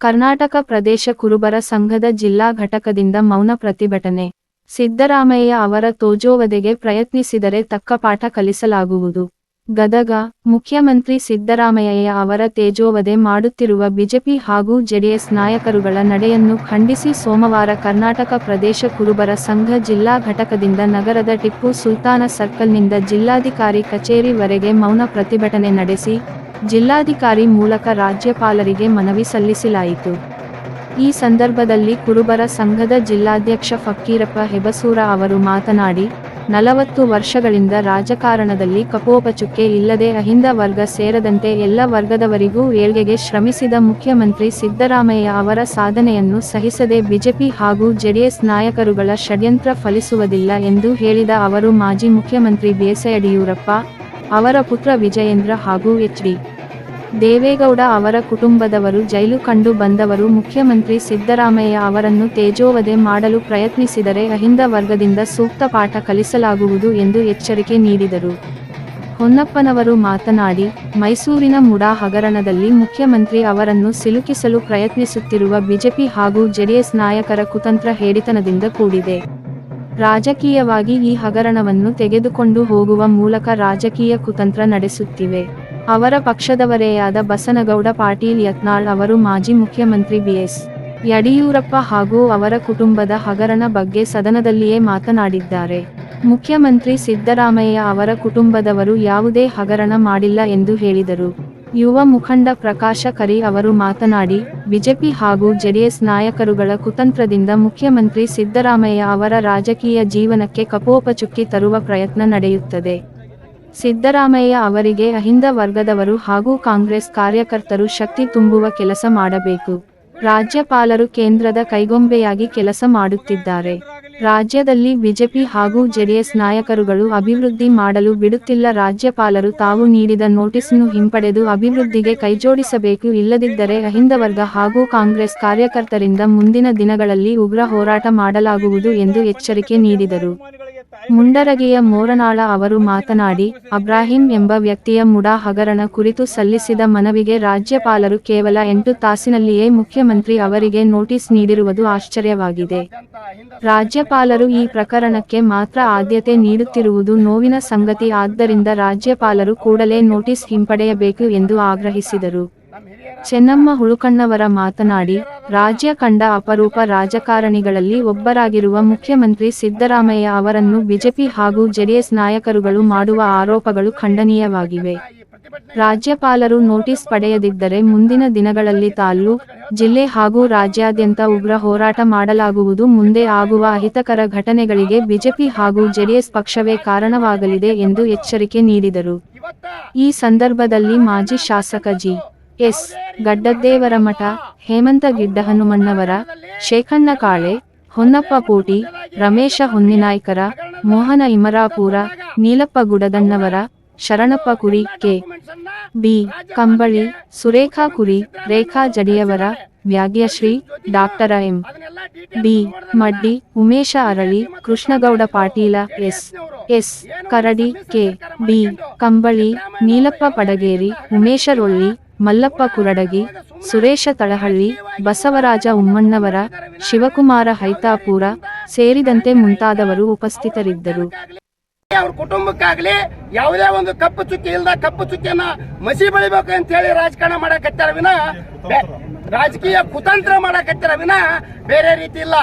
ಕರ್ನಾಟಕ ಪ್ರದೇಶ ಕುರುಬರ ಸಂಘದ ಜಿಲ್ಲಾ ಘಟಕದಿಂದ ಮೌನ ಪ್ರತಿಭಟನೆ. ಸಿದ್ದರಾಮಯ್ಯ ಅವರ ತೋಜೋವಧೆಗೆ ಪ್ರಯತ್ನಿಸಿದರೆ ತಕ್ಕ ಪಾಠ ಕಲಿಸಲಾಗುವುದು. ಗದಗ, ಮುಖ್ಯಮಂತ್ರಿ ಸಿದ್ದರಾಮಯ್ಯ ಅವರ ತೇಜೋವಧೆ ಮಾಡುತ್ತಿರುವ ಬಿಜೆಪಿ ಹಾಗೂ ಜೆಡಿಎಸ್ ನಾಯಕರುಗಳ ನಡೆಯನ್ನು ಖಂಡಿಸಿ ಸೋಮವಾರ ಕರ್ನಾಟಕ ಪ್ರದೇಶ ಕುರುಬರ ಸಂಘ ಜಿಲ್ಲಾ ಘಟಕದಿಂದ ನಗರದ ಟಿಪ್ಪು ಸುಲ್ತಾನ ಸರ್ಕಲ್ನಿಂದ ಜಿಲ್ಲಾಧಿಕಾರಿ ಕಚೇರಿವರೆಗೆ ಮೌನ ಪ್ರತಿಭಟನೆ ನಡೆಸಿ ಜಿಲ್ಲಾಧಿಕಾರಿ ಮೂಲಕ ರಾಜ್ಯಪಾಲರಿಗೆ ಮನವಿ ಸಲ್ಲಿಸಲಾಯಿತು. ಈ ಸಂದರ್ಭದಲ್ಲಿ ಕುರುಬರ ಸಂಘದ ಜಿಲ್ಲಾಧ್ಯಕ್ಷ ಫಕ್ಕೀರಪ್ಪ ಹೆಬಸೂರ ಅವರು ಮಾತನಾಡಿ, ನಲವತ್ತು ವರ್ಷಗಳಿಂದ ರಾಜಕಾರಣದಲ್ಲಿ ಕಪೋಪಚುಕ್ಕೆ ಇಲ್ಲದೆ ಅಹಿಂದ ವರ್ಗ ಸೇರದಂತೆ ಎಲ್ಲ ವರ್ಗದವರಿಗೂ ಏಳ್ಗೆಗೆ ಶ್ರಮಿಸಿದ ಮುಖ್ಯಮಂತ್ರಿ ಸಿದ್ದರಾಮಯ್ಯ ಅವರ ಸಾಧನೆಯನ್ನು ಸಹಿಸದೆ ಬಿಜೆಪಿ ಹಾಗೂ ಜೆಡಿಎಸ್ ನಾಯಕರುಗಳ ಷಡ್ಯಂತ್ರ ಫಲಿಸುವುದಿಲ್ಲ ಎಂದು ಹೇಳಿದ ಅವರು ಮಾಜಿ ಮುಖ್ಯಮಂತ್ರಿ ಬಿಎಸ್ ಯಡಿಯೂರಪ್ಪ ಅವರ ಪುತ್ರ ವಿಜಯೇಂದ್ರ ಹಾಗೂ ಎಚ್ ಡಿ ದೇವೇಗೌಡ ಅವರ ಕುಟುಂಬದವರು ಜೈಲು ಕಂಡು ಬಂದವರು ಮುಖ್ಯಮಂತ್ರಿ ಸಿದ್ದರಾಮಯ್ಯ ಅವರನ್ನು ತೇಜೋವಧೆ ಮಾಡಲು ಪ್ರಯತ್ನಿಸಿದರೆ ಅಹಿಂದ ವರ್ಗದಿಂದ ಸೂಕ್ತ ಪಾಠ ಕಲಿಸಲಾಗುವುದು ಎಂದು ಎಚ್ಚರಿಕೆ ನೀಡಿದರು. ಹೊನ್ನಪ್ಪನವರು ಮಾತನಾಡಿ, ಮೈಸೂರಿನ ಮುಡಾ ಹಗರಣದಲ್ಲಿ ಮುಖ್ಯಮಂತ್ರಿ ಅವರನ್ನು ಸಿಲುಕಿಸಲು ಪ್ರಯತ್ನಿಸುತ್ತಿರುವ ಬಿಜೆಪಿ ಹಾಗೂ ಜೆಡಿಎಸ್ ನಾಯಕರ ಕುತಂತ್ರ ಹೇಡಿತನದಿಂದ ಕೂಡಿದೆ. ರಾಜಕೀಯವಾಗಿ ಈ ಹಗರಣವನ್ನು ತೆಗೆದುಕೊಂಡು ಹೋಗುವ ಮೂಲಕ ರಾಜಕೀಯ ಕುತಂತ್ರ ನಡೆಸುತ್ತಿವೆ. ಅವರ ಪಕ್ಷದವರೆಯಾದ ಬಸನಗೌಡ, ಪಾಟೀಲ್, ಯತ್ನಾಳ್ ಅವರು, ಮಾಜಿ ಮುಖ್ಯಮಂತ್ರಿ ಬಿಎಸ್ ಯಡಿಯೂರಪ್ಪ ಹಾಗೂ ಅವರ ಕುಟುಂಬದ ಹಗರಣ ಬಗ್ಗೆ ಸದನದಲ್ಲಿಯೇ ಮಾತನಾಡಿದ್ದಾರೆ. ಮುಖ್ಯಮಂತ್ರಿ ಸಿದ್ದರಾಮಯ್ಯ ಅವರ ಕುಟುಂಬದವರು ಯಾವುದೇ ಹಗರಣ ಮಾಡಿಲ್ಲ ಎಂದು ಹೇಳಿದರು. ಯುವ ಮುಖಂಡ ಪ್ರಕಾಶ ಕರಿ ಅವರು ಮಾತನಾಡಿ, ಬಿಜೆಪಿ ಹಾಗೂ ಜೆಡಿಎಸ್ ನಾಯಕರುಗಳ ಕುತಂತ್ರದಿಂದ ಮುಖ್ಯಮಂತ್ರಿ ಸಿದ್ದರಾಮಯ್ಯ ಅವರ ರಾಜಕೀಯ ಜೀವನಕ್ಕೆ ಕಪೋಪಚುಕ್ಕಿ ತರುವ ಪ್ರಯತ್ನ ನಡೆಯುತ್ತದೆ. ಸಿದ್ದರಾಮಯ್ಯ ಅವರಿಗೆ ಅಹಿಂದ ವರ್ಗದವರು ಹಾಗೂ ಕಾಂಗ್ರೆಸ್ ಕಾರ್ಯಕರ್ತರು ಶಕ್ತಿ ತುಂಬುವ ಕೆಲಸ ಮಾಡಬೇಕು. ರಾಜ್ಯಪಾಲರು ಕೇಂದ್ರದ ಕೈಗೊಂಬೆಯಾಗಿ ಕೆಲಸ ಮಾಡುತ್ತಿದ್ದಾರೆ. ರಾಜ್ಯದಲ್ಲಿ ಬಿಜೆಪಿ ಹಾಗೂ ಜೆಡಿಎಸ್ ನಾಯಕರುಗಳು ಅಭಿವೃದ್ಧಿ ಮಾಡಲು ಬಿಡುತ್ತಿಲ್ಲ. ರಾಜ್ಯಪಾಲರು ತಾವು ನೀಡಿದ ನೋಟಿಸ್ನ್ನು ಹಿಂಪಡೆದು ಅಭಿವೃದ್ಧಿಗೆ ಕೈಜೋಡಿಸಬೇಕು. ಇಲ್ಲದಿದ್ದರೆ ಅಹಿಂದ ವರ್ಗ ಹಾಗೂ ಕಾಂಗ್ರೆಸ್ ಕಾರ್ಯಕರ್ತರಿಂದ ಮುಂದಿನ ದಿನಗಳಲ್ಲಿ ಉಗ್ರ ಹೋರಾಟ ಮಾಡಲಾಗುವುದು ಎಂದು ಎಚ್ಚರಿಕೆ ನೀಡಿದರು. ಮುಂಡರಗಿಯ ಮೋರನಾಳ ಅವರು ಮಾತನಾಡಿ, ಅಬ್ರಾಹಿಂ ಎಂಬ ವ್ಯಕ್ತಿಯ ಮುಡಾ ಹಗರಣ ಕುರಿತು ಸಲ್ಲಿಸಿದ ಮನವಿಗೆ ರಾಜ್ಯಪಾಲರು ಕೇವಲ ಎಂಟು ತಾಸಿನಲ್ಲಿಯೇ ಮುಖ್ಯಮಂತ್ರಿ ಅವರಿಗೆ ನೋಟಿಸ್ ನೀಡಿರುವುದು ಆಶ್ಚರ್ಯವಾಗಿದೆ. ರಾಜ್ಯಪಾಲರು ಈ ಪ್ರಕರಣಕ್ಕೆ ಮಾತ್ರ ಆದ್ಯತೆ ನೀಡುತ್ತಿರುವುದು ನೋವಿನ ಸಂಗತಿ. ಆದ್ದರಿಂದ ರಾಜ್ಯಪಾಲರು ಕೂಡಲೇ ನೋಟಿಸ್ ಹಿಂಪಡೆಯಬೇಕು ಎಂದು ಆಗ್ರಹಿಸಿದರು. ಚೆನ್ನಮ್ಮ ಹುಳುಕಣ್ಣವರ ಮಾತನಾಡಿ, ರಾಜ್ಯ ಕಂಡ ಅಪರೂಪ ರಾಜಕಾರಣಿಗಳಲ್ಲಿ ಒಬ್ಬರಾಗಿರುವ ಮುಖ್ಯಮಂತ್ರಿ ಸಿದ್ದರಾಮಯ್ಯ ಅವರನ್ನು ಬಿಜೆಪಿ ಹಾಗೂ ಜೆಡಿಎಸ್ ನಾಯಕರುಗಳು ಮಾಡುವ ಆರೋಪಗಳು ಖಂಡನೀಯವಾಗಿವೆ. ರಾಜ್ಯಪಾಲರು ನೋಟಿಸ್ ಪಡೆಯದಿದ್ದರೆ ಮುಂದಿನ ದಿನಗಳಲ್ಲಿ ತಾಲ್ಲೂಕ್ ಜಿಲ್ಲೆ ಹಾಗೂ ರಾಜ್ಯಾದ್ಯಂತ ಉಗ್ರ ಹೋರಾಟ ಮಾಡಲಾಗುವುದು. ಮುಂದೆ ಆಗುವ ಅಹಿತಕರ ಘಟನೆಗಳಿಗೆ ಬಿಜೆಪಿ ಹಾಗೂ ಜೆಡಿಎಸ್ ಪಕ್ಷವೇ ಕಾರಣವಾಗಲಿದೆ ಎಂದು ಎಚ್ಚರಿಕೆ ನೀಡಿದರು. ಈ ಸಂದರ್ಭದಲ್ಲಿ ಮಾಜಿ ಶಾಸಕ G. S Gaddaddevaramath Hemant Gidda Hanumannavar, Shekhanna Kale, Honnappa Puti, Ramesh Honninaykar, Mohan Imarapur, Neelappa Gudadannavar, Sharanappa Kuri, K. B. Kambali, Surekha Kuri, Rekha ಜಡಿಯವರ ವ್ಯಾಗ್ಯಶ್ರೀ doctor M. B. Maddi, Umesh Arali, Krishnagouda Patil, S. S. Karadi, K. B. Kambali, Neelappa Padageri, Umesh ರೊಳ್ಳಿ Mallappa Kuradagi Suresh ತಳಹಳ್ಳಿ Basavaraj ಉಮ್ಮಣ್ಣವರ Shivakumara ಹೈತಾಪುರ ಸೇರಿದಂತೆ ಮುಂತಾದವರು ಉಪಸ್ಥಿತರಿದ್ದರು. ಅವ್ರ ಕುಟುಂಬಕ್ಕಾಗ್ಲಿ ಯಾವುದೇ ಒಂದು ಕಪ್ಪು ಚುಕ್ಕಿ ಇಲ್ಲದ ಕಪ್ಪು ಚುಕ್ಕಿಯನ್ನ ಮಸಿ ಬೆಳಿಬೇಕು ಅಂತ ಹೇಳಿ ರಾಜಕಾರಣ ಮಾಡಕತ್ತಾರ ವಿನ ರಾಜಕೀಯ ಕುತಂತ್ರ ಮಾಡಕತ್ತಾರ ವಿನ ಬೇರೆ ರೀತಿ ಇಲ್ಲ.